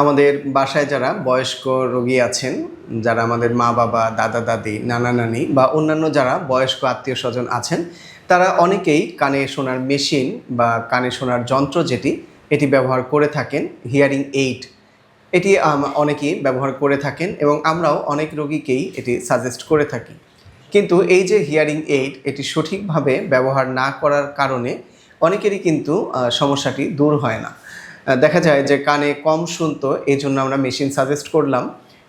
আমাদের বাসায় যারা বয়স্ক রোগী আছেন, যারা আমাদের মা, বাবা, দাদা, দাদি, নানা, নানি বা অন্যান্য যারা বয়স্ক আত্মীয় স্বজন আছেন, তারা অনেকেই কানে শোনার মেশিন বা কানে শোনার যন্ত্র যেটি, এটি ব্যবহার করে থাকেন, হিয়ারিং এইড। এটি অনেকেই ব্যবহার করে থাকেন এবং আমরাও অনেক রোগীকেই এটি সাজেস্ট করে থাকি। কিন্তু এই যে হিয়ারিং এইড, এটি সঠিকভাবে ব্যবহার না করার কারণে অনেকেরই কিন্তু সমস্যাটি দূর হয় না। দেখা যায় যে কানে কম শুনতো এই জন্য আমরা মেশিন সাজেস্ট করলাম।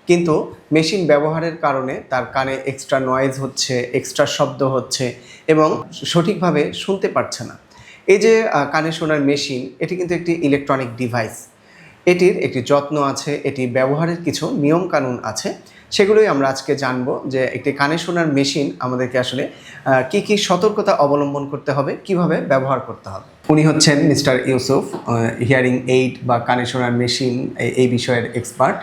কিন্তু মেশিন ব্যবহারের কারণে তার কানে এক্সট্রা নয়েজ হচ্ছে এক্সট্রা শব্দ হচ্ছে এবং সঠিকভাবে শুনতে পারছে না। এই যে কানে শোনার মেশিন এটি কিন্তু একটি ইলেকট্রনিক ডিভাইস এটির একটি যত্ন আছে, এটি ব্যবহারের কিছু নিয়ম কানুন আছে। সেগুলোই আমরা আজকে জানব যে একটি কানে শোনার মেশিন আমাদেরকে আসলে কি কি সতর্কতা অবলম্বন করতে হবে কীভাবে ব্যবহার করতে হবে। উনি হচ্ছেন মিস্টার ইউসুফ হিয়ারিং এইড বা কানে শোনার মেশিন এই বিষয়ের এক্সপার্ট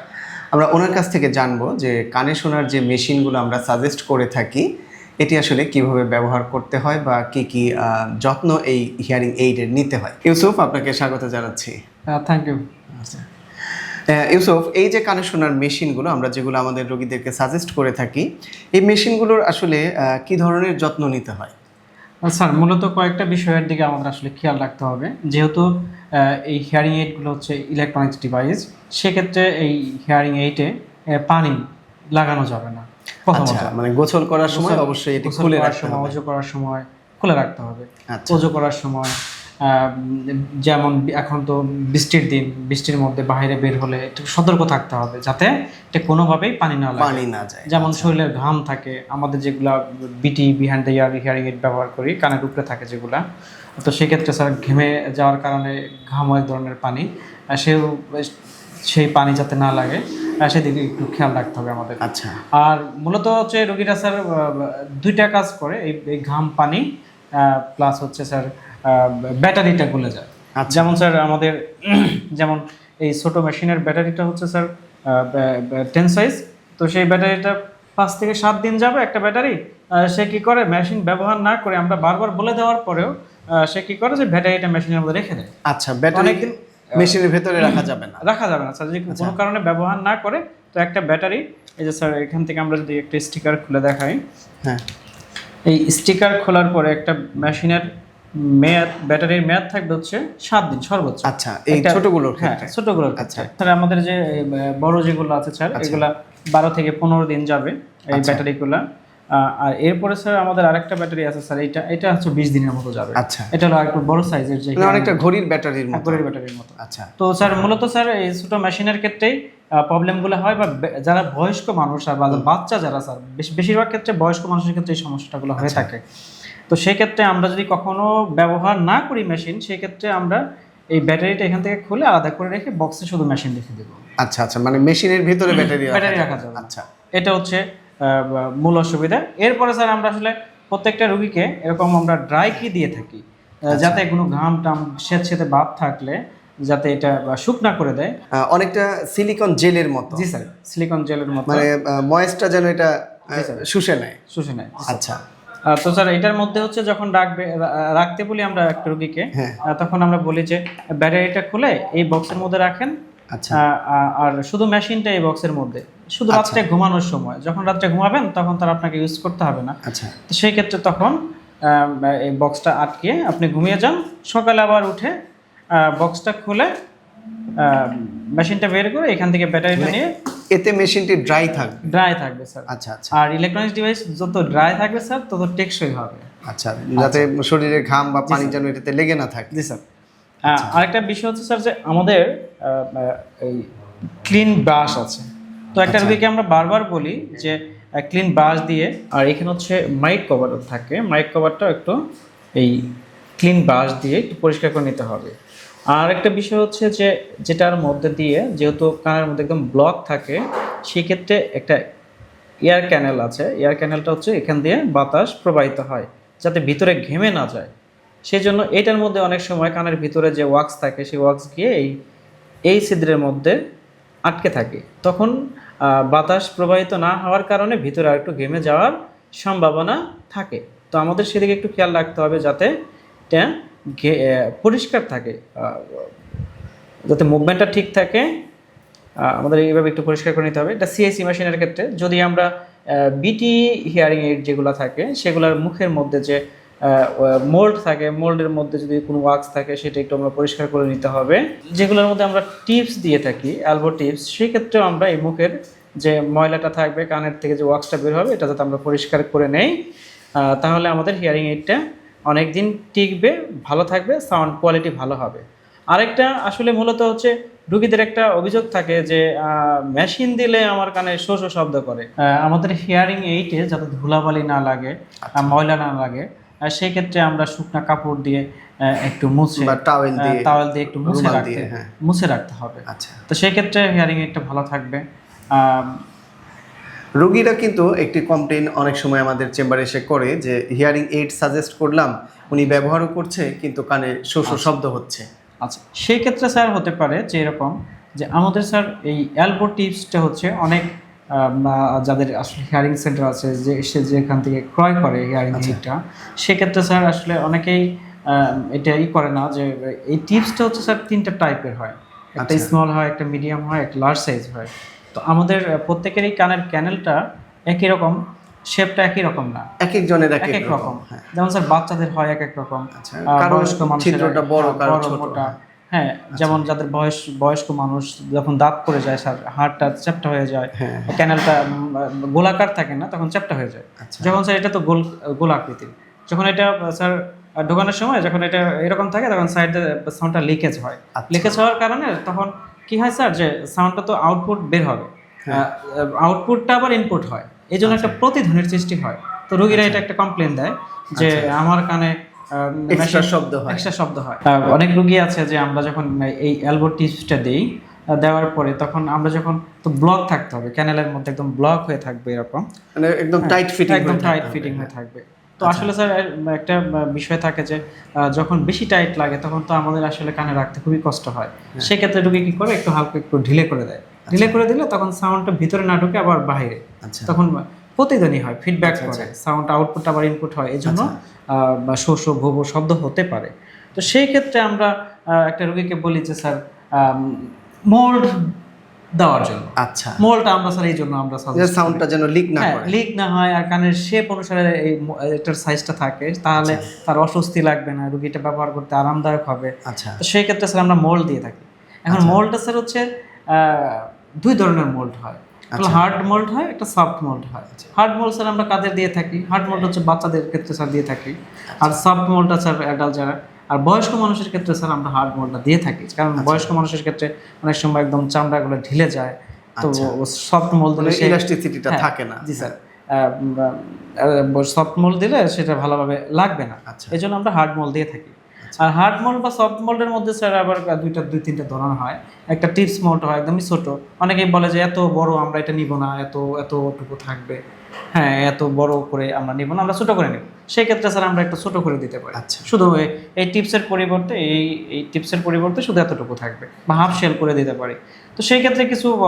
আমরা ওনার কাছ থেকে জানব যে কানে শোনার যে মেশিনগুলো আমরা সাজেস্ট করে থাকি এটি আসলে কীভাবে ব্যবহার করতে হয় বা কি কি যত্ন এই হিয়ারিং এইডের নিতে হয়। ইউসুফ আপনাকে স্বাগত জানাচ্ছি। থ্যাংক ইউ আচ্ছা। ইউসুফ এই যে কানে শোনার মেশিনগুলো আমরা যেগুলো আমাদের রোগীদেরকে সাজেস্ট করে থাকি এই মেশিনগুলোর আসলে কি ধরনের যত্ন নিতে হয়? স্যার মূলত কয়েকটা বিষয়ের দিকে আমাদের আসলে খেয়াল রাখতে হবে। যেহেতু এই হিয়ারিং এইডগুলো হচ্ছে ইলেকট্রনিক্স ডিভাইস সেক্ষেত্রে এই হিয়ারিং এইটে পানি লাগানো যাবে না আচ্ছা মানে গোসল করার সময় অবশ্যই এটি খুলে রাখতে সময় অজু করার সময় খুলে রাখতে হবে। আচ্ছা। অজু করার সময় যেমন এখন তো বৃষ্টির দিন বৃষ্টির মধ্যে বাইরে বের হলে একটু সতর্ক থাকতে হবে যাতে এটা কোনোভাবেই পানি না লাগে। পানি না যায়। যেমন শরীরের ঘাম থাকে আমাদের যেগুলা BT behind the ear hearing aid ব্যবহার করি কানের উপরে থাকে যেগুলা। তো সেক্ষেত্রে স্যার ঘেমে যাওয়ার কারণে ঘাম এক ধরনের পানি সেও সেই পানি যাতে না লাগে সেদিকে একটু খেয়াল রাখতে হবে আমাদের। আচ্ছা। আর মূলত হচ্ছে রোগীরা স্যার দুইটা কাজ করে এই ঘাম পানি প্লাস হচ্ছে স্যার ব্যাটারিটা গলে যায়। আচ্ছা। যেমন স্যার আমাদের যেমন এই ছোট মেশিনের ব্যাটারিটা হচ্ছে স্যার টেন সাইজ তো সেই ব্যাটারিটা পাঁচ থেকে সাত দিন যাবে একটা ব্যাটারি। সে কি করে? মেশিন ব্যবহার না করে আমরা বারবার বলে দেওয়ার পরেও সে কি করে যে ব্যাটারিটা মেশিনের মধ্যে রেখে দেয়। আচ্ছা ব্যাটারি মেশিনের ভেতরে রাখা যাবে না। রাখা যাবে না স্যার যদি কোনো কারণে ব্যবহার না করে তো একটা ব্যাটারি এই যে স্যার এখান থেকে আমরা যদি একটা স্টিকার খুলে দেখাই। হ্যাঁ। এই স্টিকার খোলার পরে একটা মেশিনের মেয়াদ ব্যাটারির মেয়াদ থাকবে হচ্ছে সাত দিন সর্বোচ্চ। আচ্ছা এই ছোটগুলোর হ্যাঁ ক্ষেত্রে। ছোটগুলোর আচ্ছা। স্যার আমাদের যে বড় যেগুলো আছে স্যার এগুলা বারো থেকে পনেরো দিন যাবে এই আচ্ছা। ব্যাটারিগুলা। আর এরপরে স্যার আমাদের আরেকটা ব্যাটারি আছে স্যার এটা এটা হচ্ছে বিশ দিনের মতো যাবে। আচ্ছা। এটা হলো একটু বড় সাইজের যে মানে অনেকটা ঘড়ির ব্যাটারির মতো। ঘড়ির ব্যাটারির মতো। আচ্ছা। তো স্যার মূলত স্যার এই ছোট মেশিনের ক্ষেত্রেই প্রবলেমগুলো হয় বা যারা বয়স্ক মানুষ আর বাচ্চা যারা স্যার বেশিরভাগ ক্ষেত্রে বয়স্ক মানুষের ক্ষেত্রে এই সমস্যাগুলো হয়ে আচ্ছা। থাকে। তো সেই ক্ষেত্রে আমরা যদি কখনো ব্যবহার না করি মেশিন সেই ক্ষেত্রে আমরা এই ব্যাটারিটা এখান থেকে খুলে আলাদা করে রেখে বক্সে শুধু মেশিন রেখে দেবো। আচ্ছা আচ্ছা মানে মেশিনের ভিতরে ব্যাটারি ব্যাটারি রাখা যাবে। আচ্ছা। এটা হচ্ছে মূল অসুবিধা। এরপরে স্যার আমরা আসলে প্রত্যেকটা রুগীকে এরকম আমরা ড্রাই কি দিয়ে থাকি যাতে কোনো ঘাম টাম সেত সেতে ভাব থাকলে যাতে এটা শুকনা করে দেয়। অনেকটা সিলিকন জেলের মতো। জি স্যার সিলিকন জেলের মতো। মানে ময়েসটা যেন এটা শুষে নেয়। শুষে নেয় আচ্ছা। তো স্যার এটার মধ্যে হচ্ছে যখন রাখবে রাখতে বলি আমরা একটা রুগীকে হ্যাঁ। তখন আমরা বলি যে ব্যাটারিটা খুলে এই বক্সের মধ্যে রাখেন আচ্ছা। আর শুধু মেশিনটা এই বক্সের মধ্যে শুধু রাত্রে ঘুমানোর সময় যখন রাত্রে ঘুমাবেন তখন তার আপনাকে ইউজ করতে হবে না। আচ্ছা। তো সেই ক্ষেত্রে তখন এই বক্সটা আটকে আপনি ঘুমিয়ে যান সকালে আবার উঠে বক্সটা খুলে মেশিনটা বের করে এখান থেকে ব্যাটারিটা নিয়ে এতে মেশিনটি ড্রাই থাকবে? ড্রাই থাকবে স্যার আচ্ছা আচ্ছা। আর ইলেকট্রনিক্স ডিভাইস যত ড্রাই থাকবে স্যার তত টেকসই হবে। আচ্ছা যাতে শরীরে ঘাম বা পানি যেন এটাতে লেগে না থাকে। জি স্যার আহ, আরেকটা বিষয় হচ্ছে স্যার যে আমাদের এই ক্লিন ব্রাশ আছে। তো একটা রোগীকে আমরা বারবার বলি যে ক্লিন ব্রাশ দিয়ে আর এখানে হচ্ছে মাইক কভার থাকে। মাইক কভারটা একটু এই ক্লিন ব্রাশ দিয়ে একটু পরিষ্কার করে নিতে হবে। আর একটা বিষয় হচ্ছে যে, যেটার মধ্যে দিয়ে যেহেতু কানের মধ্যে একদম ব্লক থাকে, সেক্ষেত্রে একটা এয়ার ক্যানেল আছে। এয়ার ক্যানেলটা হচ্ছে এখান দিয়ে বাতাস প্রবাহিত হয়, যাতে ভিতরে ঘেমে না যায়। সেই জন্য এটার মধ্যে অনেক সময় কানের ভিতরে যে ওয়াক্স থাকে, সেই ওয়াক্স গিয়ে এই এই ছিদ্রের মধ্যে আটকে থাকে। তখন বাতাস প্রবাহিত না হওয়ার কারণে ভিতরে আর একটু ঘেমে যাওয়ার সম্ভাবনা থাকে। তো আমাদের সেদিকে একটু খেয়াল রাখতে হবে যাতে এটা পরিষ্কার থাকে যাতে মুভমেন্টটা ঠিক থাকে আমাদের এইভাবে একটু পরিষ্কার করে নিতে হবে। এটা সিএসি মেশিনের ক্ষেত্রে, যদি আমরা বিটি হিয়ারিং এইড যেগুলো থাকে, সেগুলোর মুখের মধ্যে যে মোল্ড থাকে মোল্ডের মধ্যে যদি কোনো ওয়াক্স থাকে, সেটা একটু আমরা পরিষ্কার করে নিতে হবে। যেগুলোর মধ্যে আমরা টিপস দিয়ে থাকি অ্যালবো টিপস সেক্ষেত্রেও আমরা এই মুখের যে ময়লাটা থাকবে, কানের থেকে যে ওয়াক্সটা বের হবে, এটা যাতে আমরা পরিষ্কার করে নেই। তাহলে আমাদের হিয়ারিং এইডটা অনেক দিন টিকবে ভালো থাকবে সাউন্ড কোয়ালিটি ভালো হবে। আরেকটা আসলে মূলত হচ্ছে রুগীদের একটা অভিযোগ থাকে যে মেশিন দিলে আমার কানে শো শো শব্দ করে। আমাদের হিয়ারিং এইটে যাতে ধুলাবালি না লাগে ময়লা না লাগে সেই ক্ষেত্রে আমরা শুকনা কাপড় দিয়ে একটু মুছে বা টাওয়েল দিয়ে তাওয়াল দিয়ে একটু মুছে রাখতে হ্যাঁ। মুছে রাখতে হবে। আচ্ছা। তো সেই ক্ষেত্রে হিয়ারিং এইটটা ভালো থাকবে। আহ, রোগীরা কিন্তু একটি কমপ্লেন অনেক সময় আমাদের চেম্বারে এসে করে যে হিয়ারিং এইড সাজেস্ট করলাম উনি ব্যবহারও করছে কিন্তু কানে শো শো শব্দ হচ্ছে। আচ্ছা সেই ক্ষেত্রে স্যার হতে পারে যে এরকম যে আমাদের স্যার এই অ্যালবো টিপসটা হচ্ছে অনেক যাদের আসলে হিয়ারিং সেন্টার আছে যে সে যেখান থেকে ক্রয় করে হিয়ারিং এইডটা সেক্ষেত্রে স্যার আসলে অনেকেই এটা ই করে না যে এই টিপসটা হচ্ছে স্যার তিনটা টাইপের হয়। একটা আচ্ছা। স্মল হয় একটা মিডিয়াম হয় একটা লার্জ সাইজ হয়। তো আমাদের প্রত্যেকেরই কানের ক্যানেলটা একই রকম শেপটা একই রকম না। এক একজনের এক এক এক এক রকম। হ্যাঁ। যেমন স্যার বাচ্চাদের হয় এক এক রকম আচ্ছা, বয়স্ক মানুষের বড়, হ্যাঁ, মোটা। হ্যাঁ। হ্যাঁ যেমন যাদের বয়স বয়স্ক মানুষ যখন দাঁত পড়ে যায় স্যার হাড়টা চ্যাপটা হয়ে যায় হ্যাঁ ক্যানেলটা গোলাকার থাকে না তখন চ্যাপটা হয়ে যায়। আচ্ছা। যখন স্যার এটা তো গোল গোল আকৃতির। যখন এটা স্যার ঢোকানোর সময় যখন এটা এরকম থাকে তখন সাইডে সাউন্ডটা লিকেজ হয়। আচ্ছা। লিকেজ হওয়ার কারণে তখন কি হয় স্যার যে সাউন্ডটা তো আউটপুট বের হবে। হ্যাঁ। আউটপুটটা আবার ইনপুট হয়। এই জন্য একটা প্রতিধ্বনির সৃষ্টি হয়। তো রোগীরা এটা একটা কমপ্লেন দেয় যে আমার কানে এক্সট্রা শব্দ হয়। এক্সট্রা শব্দ হয়। অনেক রুগী আছে যে আমরা যখন এই এলবো টিপসটা দিই দেওয়ার পরে তখন আমরা যখন তো ব্লক থাকতে হবে। ক্যানেলের মধ্যে একদম ব্লক হয়ে থাকবে এরকম। মানে একদম টাইট ফিটিং একদম টাইট ফিটিং হয়ে থাকবে। তো আসলে স্যার একটা বিষয় থাকে যে যখন বেশি টাইট লাগে তখন তো আমাদের আসলে কানে রাখতে খুবই কষ্ট হয়। সেক্ষেত্রে রুগী কি করে? একটু হালকা একটু ঢিলে করে দেয়। ঢিলে করে দিলে তখন সাউন্ডটা ভিতরে না ঢুকে আবার বাইরে আচ্ছা। তখন প্রতিধ্বনি হয় ফিডব্যাক করে। সাউন্ড আউটপুট আবার ইনপুট হয়। এই জন্য শো শো ভো ভো শব্দ হতে পারে। তো সেই ক্ষেত্রে আমরা একটা রোগীকে বলি যে স্যার মোল্ড দেওয়ার জন্য। আচ্ছা। মোল্ডটা আমরা স্যার এই জন্য আমরা সাউন্ডটা যেন লিক না হ্যাঁ করে। লিক না হয় আর কানের শেপ অনুসারে এই এটার সাইজটা থাকে তাহলে আচ্ছা। তার অস্বস্তি লাগবে না রুগীটা ব্যবহার করতে আরামদায়ক হবে। আচ্ছা। তো সেই ক্ষেত্রে স্যার আমরা মোল্ড দিয়ে থাকি। এখন মোল্ডটা স্যার হচ্ছে দুই ধরনের মোল্ড হয়। আচ্ছা। হার্ড মোল্ড হয় একটা সফট মোল্ড হয়। হার্ড মোল্ড স্যার আমরা কাদের দিয়ে থাকি? হার্ড মোল্ড হচ্ছে বাচ্চাদের ক্ষেত্রে স্যার দিয়ে থাকি। আর সফট মোল্ডটা স্যার অ্যাডাল্ট যারা আর বয়স্ক মানুষের ক্ষেত্রে স্যার আমরা হার্ড মোল্ডটা দিয়ে থাকি। কারণ আচ্ছা। বয়স্ক মানুষের ক্ষেত্রে অনেক সময় একদম চামড়াগুলো ঢিলে যায় তো আচ্ছা। সফট মোল্ড মানে দিলে ইলাস্টিসিটিটা হ্যাঁ, থাকে না। জি স্যার। সফট মোল্ড দিলে সেটা ভালোভাবে লাগবে না। আচ্ছা। এই জন্য আমরা হার্ড মোল্ড দিয়ে থাকি। আর হার্ড মোল্ড বা সফট মোল্ডের মধ্যে স্যার আবার দুইটা দুই তিনটা ধরন হয়। একটা টিপস মোল্ড হয় একদমই ছোট। অনেকেই বলে যে এত বড় আমরা এটা নিব না। এত এতটুকু থাকবে। হ্যাঁ এত বড় করে আমরা নিব না আমরা ছোট করে নেব। সেই ক্ষেত্রে স্যার আমরা একটু ছোট করে দিতে পারি। আচ্ছা। শুধু এই- টিপসের পরিবর্তে এই এই টিপসের পরিবর্তে শুধু এতটুকু থাকবে বা হাফ শেল করে দিতে পারি। তো সেই ক্ষেত্রে কিছু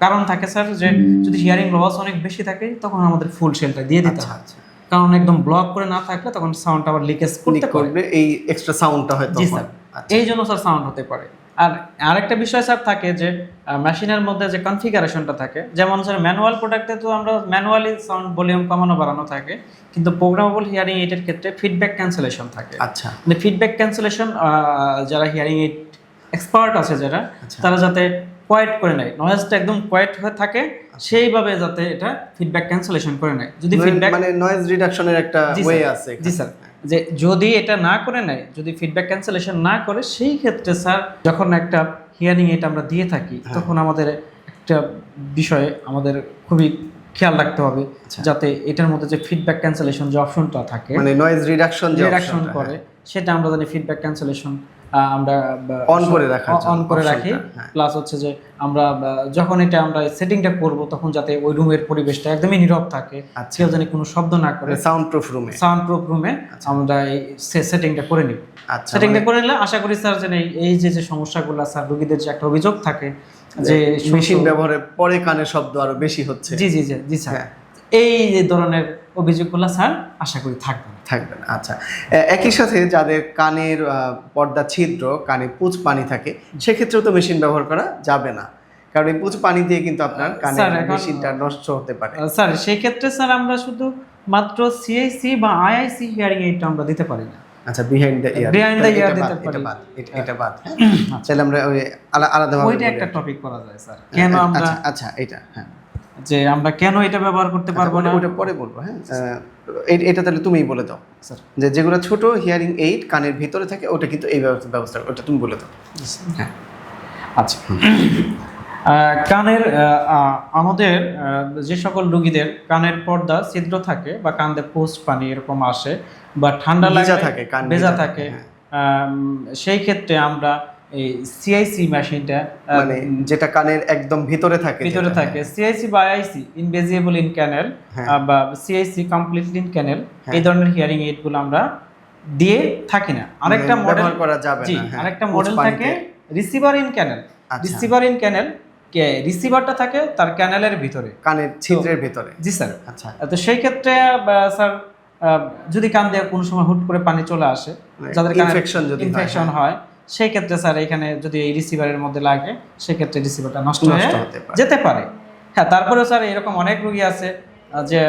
কারণ থাকে স্যার যে যদি হিয়ারিং লস অনেক বেশি থাকে তখন আমাদের ফুল শেলটা দিয়ে দিতে আচ্ছা হয়। আচ্ছা। কারণ একদম ব্লক করে না থাকলে তখন সাউন্ডটা আবার লিকেজ করতে করবে এই এক্সট্রা সাউন্ডটা হয়তো জি। স্যার। আচ্ছা। এই জন্য স্যার সাউন্ড হতে পারে। আর আরেকটা বিষয় স্যার থাকে যে মেশিনের মধ্যে যে কনফিগারেশনটা থাকে যেমন স্যার ম্যানুয়াল প্রোডাক্টে তো আমরা ম্যানুয়ালি সাউন্ড ভলিউম কমানো বাড়ানো থাকে কিন্তু প্রোগ্রামেবল হিয়ারিং এইটের ক্ষেত্রে ফিডব্যাক ক্যান্সেলেশন থাকে। আচ্ছা। মানে ফিডব্যাক ক্যান্সেলেশন যারা হিয়ারিং এইড এক্সপার্ট আছে যারা আচ্ছা। তারা যাতে কোয়েট করে নেয় নয়েজটা একদম কোয়েট হয়ে থাকে সেইভাবে যাতে এটা ফিডব্যাক ক্যান্সেলেশন করে নেয়। যদি ফিডব্যাক মানে নয়েজ রিডাকশনের একটা ওয়ে আছে জি স্যার। যে যদি এটা না করে নেয় যদি ফিডব্যাক ক্যান্সেলেশন না করে সেই ক্ষেত্রে স্যার যখন একটা হিয়ারিং এটা আমরা দিয়ে থাকি হ্যাঁ। তখন আমাদের একটা বিষয়ে আমাদের খুবই খেয়াল রাখতে হবে আচ্ছা। যাতে এটার মধ্যে যে ফিডব্যাক ক্যান্সেলেশন যে অপশনটা থাকে মানে নয়েজ রিডাকশন যে রিডাকশন করে হ্যাঁ। সেটা আমরা জানি ফিডব্যাক ক্যান্সেলেশন আমরা On করে জন্য, অন করে রাখি। হ্যাঁ। প্লাস হচ্ছে যে আমরা যখন এটা আমরা সেটিংটা করব তখন যাতে ওই রুমের পরিবেশটা একদমই নীরব থাকে। আচ্ছা। কেউ জানি কোনো শব্দ না করে। সাউন্ড প্রুফ রুমে সাউন্ড প্রুফ রুমে আমরা এই সেটিংটা করে নিব। আচ্ছা সেটিংটা করে নিলে আশা করি স্যার যে এই- যে যে সমস্যাগুলো স্যার রোগীদের যে একটা অভিযোগ থাকে যে মেশিন ব্যবহারের পরে কানের শব্দ আরও বেশি হচ্ছে। জি জি জি জি স্যার। হ্যাঁ। এই যে ধরনের অভিযোগগুলো স্যার আশা করি থাকবে। থাকবে না আচ্ছা। একই সাথে যাদের কানের পর্দা ছিদ্র কানে পুঁজ পানি থাকে সেক্ষেত্রেও তো মেশিন ব্যবহার করা যাবে না। কারণ এই প্রচুর পানি দিয়ে কিন্তু আপনার কানের মেশিনটা নষ্ট হতে পারে। স্যার সেই ক্ষেত্রে স্যার আমরা শুধু মাত্র সিআইসি বা আইআইসি হিয়ারিং এইডটা আমরা দিতে পারি না। আচ্ছা behind the ear the ear দিতে এটা বাদ এটা- এটা বাদ হ্যাঁ? তাহলে আমরা ওই আলা- আলাদাভাবে ওইটা একটা টপিক করা যায় স্যার। কেন আমরা আচ্ছা আচ্ছা এটা হ্যাঁ। যে আমরা কেন এটা ব্যবহার করতে পারব আচ্ছা, না? ওটা- পরে বলব হ্যাঁ। এটা তাহলে তুমিই বলে দাও। স্যার। যে যেগুলো ছোট হিয়ারিং এইড কানের ভিতরে থাকে ওটা কিন্তু এই ব্যবস্থা ওটা তুমি বলে দাও। হ্যাঁ। আচ্ছা। কানের আমাদের যে সকল রোগীদের কানের পর্দা ছিদ্র থাকে বা কান্দে পোস্ট পানি এরকম আসে বা ঠান্ডা লাগে থাকে, কান ভেজা থাকে থাকে, সেই ক্ষেত্রে আমরা এই সিআইসি মেশিনটা মানে যেটা কানের একদম ভিতরে থাকে ভিতরে থাকে। সিআইসি বা আইসি ইনভেজিবল ইন ক্যানেল হ্যাঁ। বা সিআইসি কমপ্লিটলি ইন ক্যানেল হ্যাঁ। এই ধরনের হিয়ারিং আমরা দিয়ে থাকি না। আরেকটা মানে মডেল করা যাবে না, হ্যাঁ। আরেকটা মডেল থাকে receiver in canal. Receiver in canal কে রিসিভারটা থাকে তার ক্যানেলের ভিতরে। কানের ছিদ্রের ভিতরে। জি স্যার। আচ্ছা। তো সেই ক্ষেত্রে স্যার যদি কান দিয়ে কোনো সময় হুট করে পানি চলে আসে মানে যাদের infection যদি ইনফেকশন হয় সেই ক্ষেত্রে স্যার এখানে যদি এই রিসিভারের মধ্যে লাগে সেই ক্ষেত্রে রিসিভারটা নষ্ট হয়ে। যেতে পারে। হ্যাঁ তারপরে স্যার এরকম অনেক রুগী আছে যে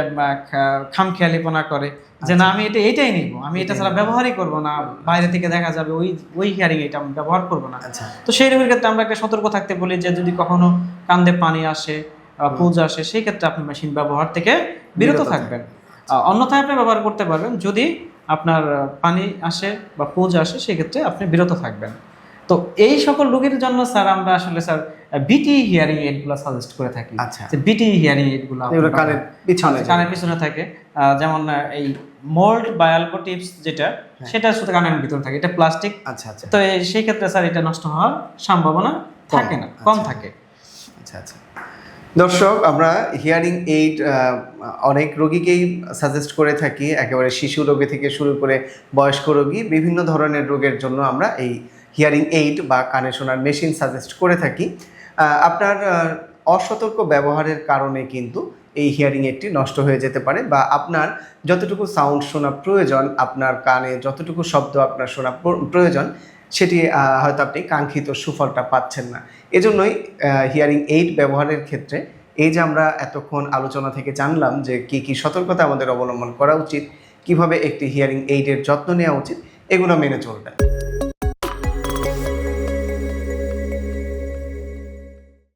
খামখেয়ালিপনা করে যে না আমি এটা এইটাই নিব আমি এটা ছাড়া ব্যবহারই করব না বাইরে থেকে দেখা যাবে ওই ওই হিয়ারিং এটা আমি ব্যবহার করব না। আচ্ছা। তো সেই রোগীর ক্ষেত্রে আমরা একটা সতর্ক থাকতে বলি যে যদি কখনো কান্দে পানি আসে পুজ আসে সেই ক্ষেত্রে আপনি মেশিন ব্যবহার থেকে বিরত থাকবেন। অন্যথায় আপনি ব্যবহার করতে পারবেন যদি আপনার পানি আসে বা পুজ আসে সেক্ষেত্রে আপনি বিরত থাকবেন। তো এই সকল রোগীর জন্য স্যার আমরা আসলে স্যার বিটি হিয়ারিং এইডগুলো সাজেস্ট করে থাকি। আচ্ছা। বিটি হিয়ারিং এইডগুলো কানের পিছনে আচ্ছা, কানের পিছনে থাকে। যেমন এই মোল্ড বা অ্যালকো টিপস যেটা সেটা শুধু কানের ভিতরে থাকে। এটা প্লাস্টিক আচ্ছা আচ্ছা। তো সেই ক্ষেত্রে স্যার এটা নষ্ট হওয়ার সম্ভাবনা থাকে না কম থাকে। আচ্ছা আচ্ছা। দর্শক, আমরা হিয়ারিং এইড অনেক রোগীকেই সাজেস্ট করে থাকি, একেবারে শিশু রোগী থেকে শুরু করে বয়স্ক রোগী, বিভিন্ন ধরনের রোগের জন্য আমরা এই হিয়ারিং এইড বা কানে শোনার মেশিন সাজেস্ট করে থাকি। আপনার অসতর্ক ব্যবহারের কারণে কিন্তু এই হিয়ারিং এইডটি নষ্ট হয়ে যেতে পারে বা আপনার যতটুকু সাউন্ড শোনা প্রয়োজন, আপনার কানে যতটুকু শব্দ আপনার শোনা প্রয়োজন সেটি হয়তো আপনি কাঙ্ক্ষিত সুফলটা পাচ্ছেন না। এজন্যই হিয়ারিং এইড ব্যবহারের ক্ষেত্রে এই যে আমরা এতক্ষণ আলোচনা থেকে জানলাম যে কি কি সতর্কতা আমাদের অবলম্বন করা উচিত, কীভাবে একটি হিয়ারিং এইডের যত্ন নেওয়া উচিত, এগুলো মেনে চলবেন।